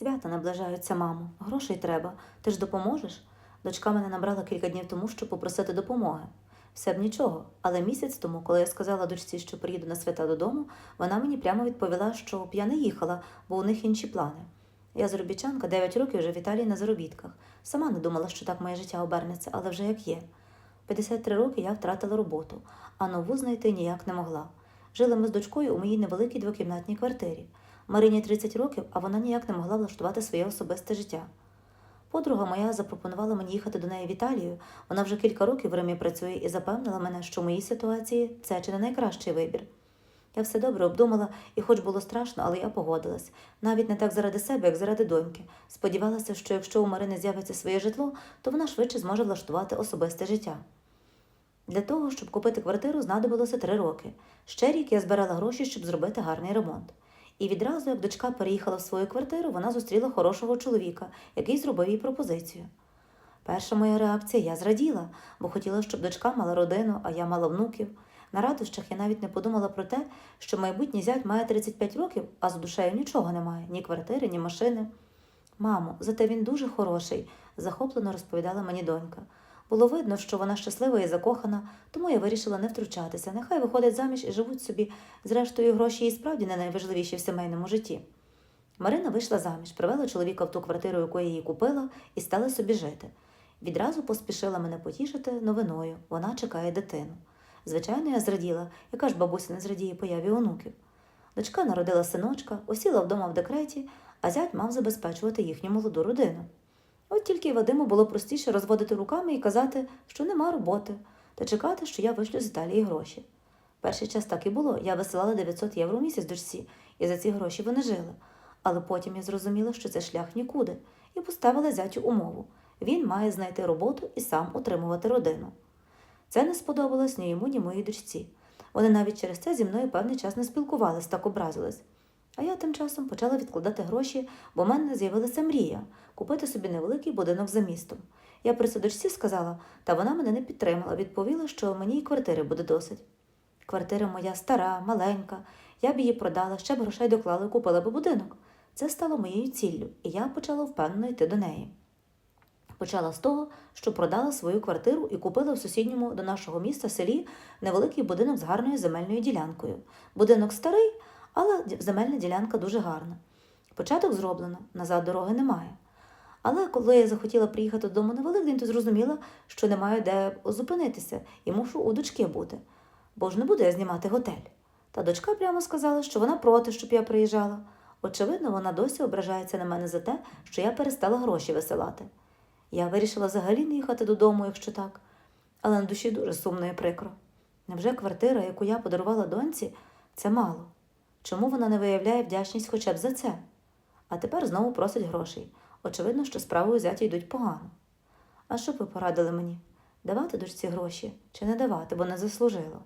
Свята наближаються, мамо. Грошей треба. Ти ж допоможеш? Дочка мене набрала кілька днів тому, щоб попросити допомоги. Все б нічого, але місяць тому, коли я сказала дочці, що приїду на свята додому, вона мені прямо відповіла, що б я не їхала, бо у них інші плани. Я заробітчанка 9 років вже в Італії на заробітках. Сама не думала, що так моє життя обернеться, але вже як є. 53 роки я втратила роботу, а нову знайти ніяк не могла. Жили ми з дочкою у моїй невеликій двокімнатній квартирі. Марині 30 років, а вона ніяк не могла влаштувати своє особисте життя. Подруга моя запропонувала мені їхати до неї в Італію. Вона вже кілька років в Римі працює і запевнила мене, що в моїй ситуації це чи не найкращий вибір. Я все добре обдумала, і хоч було страшно, але я погодилась. Навіть не так заради себе, як заради доньки. Сподівалася, що якщо у Марини з'явиться своє житло, то вона швидше зможе влаштувати особисте життя. Для того, щоб купити квартиру, знадобилося три роки. Ще рік я збирала гроші, щоб зробити гарний ремонт. І відразу, як дочка переїхала в свою квартиру, вона зустріла хорошого чоловіка, який зробив їй пропозицію. Перша моя реакція я зраділа, бо хотіла, щоб дочка мала родину, а я мала внуків. На радощах я навіть не подумала про те, що майбутній зять має 35 років, а з душею нічого немає ні квартири, ні машини. Мамо, зате він дуже хороший, захоплено розповідала мені донька. Було видно, що вона щаслива і закохана, тому я вирішила не втручатися. Нехай виходять заміж і живуть собі. Зрештою, гроші і справді не найважливіші в сімейному житті. Марина вийшла заміж, привела чоловіка в ту квартиру, яку я їй купила, і стала собі жити. Відразу поспішила мене потішити новиною. Вона чекає дитину. Звичайно, я зраділа, яка ж бабуся не зрадіє появі онуків. Дочка народила синочка, осіла вдома в декреті, а зять мав забезпечувати їхню молоду родину. От тільки Вадиму було простіше розводити руками і казати, що нема роботи, та чекати, що я вишлю з Італії гроші. Перший час так і було. Я висилала 900 євро в місяць дочці, і за ці гроші вони жили. Але потім я зрозуміла, що це шлях нікуди, і поставила зятю умову. Він має знайти роботу і сам утримувати родину. Це не сподобалось ні йому, ні моїй дочці. Вони навіть через це зі мною певний час не спілкувались, так образились. А я тим часом почала відкладати гроші, бо в мене з'явилася мрія купити собі невеликий будинок за містом. Я при це дочці сказала, та вона мене не підтримала, відповіла, що мені й квартири буде досить. Квартира моя стара, маленька, я б її продала, ще б грошей доклала і купила б будинок. Це стало моєю ціллю, і я почала впевнено йти до неї. Почала з того, що продала свою квартиру і купила в сусідньому до нашого міста селі невеликий будинок з гарною земельною ділянкою. Будинок старий, але земельна ділянка дуже гарна. Початок зроблено, назад дороги немає. Але коли я захотіла приїхати додому на Великдень, то зрозуміла, що не маю де зупинитися і мушу у дочки бути, бо ж не буду я знімати готель. Та дочка прямо сказала, що вона проти, щоб я приїжджала. Очевидно, вона досі ображається на мене за те, що я перестала гроші висилати. Я вирішила взагалі не їхати додому, якщо так, але на душі дуже сумно і прикро. Невже квартира, яку я подарувала доньці, це мало? Чому вона не виявляє вдячність хоча б за це? А тепер знову просить грошей. Очевидно, що справи у зяті йдуть погано. А що б ви порадили мені? Давати дочці гроші чи не давати, бо не заслужила?